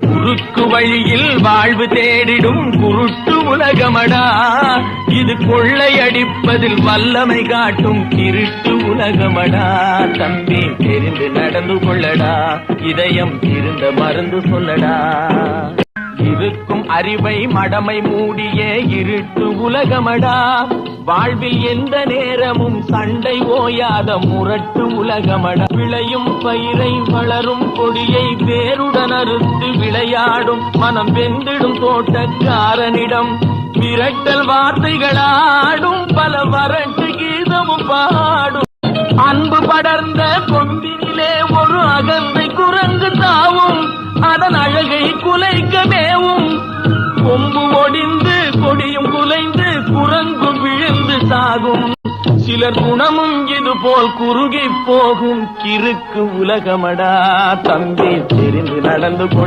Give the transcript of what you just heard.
குறுக்கு வழியில் வாழ்வு தேடிடும் குருட்டு உலகமடா. இது கொள்ளையடிப்பதில் வல்லமை காட்டும் திருட்டு உலகமடா. தம்பி தெரிந்து நடந்து கொள்ளடா. இதயம் இருந்த மருந்து சொல்லடா. இருக்கும் அறிவை மடமை மூடிய இருட்டு உலகமடா. வாழ்வில் எந்த நேரமும் சண்டை ஓயாத முரட்டு உலகமடா. விளையும் பயிரை வளரும் கொடியை வேருடன் அறுத்து விளையாடும். மனம் வெந்திடும் தோட்டக்காரனிடம் மிரட்டல் வார்த்தைகளாடும். பல வறட்டு கீதமும் பாடும். அன்பு படர்ந்த கொம்பினிலே ஒரு அகந்தை குரங்கு அதன் அழகை குலைக்க மேவும் கொம்பு ஒடிந்து கொடியும் குலைந்து குரங்கு விழுந்து சாகும். சிலர் குணமும் இது போல் குறுகி போகும். கிறுக்கு உலகமடா தம்பி தெரிந்து நடந்து கொள்.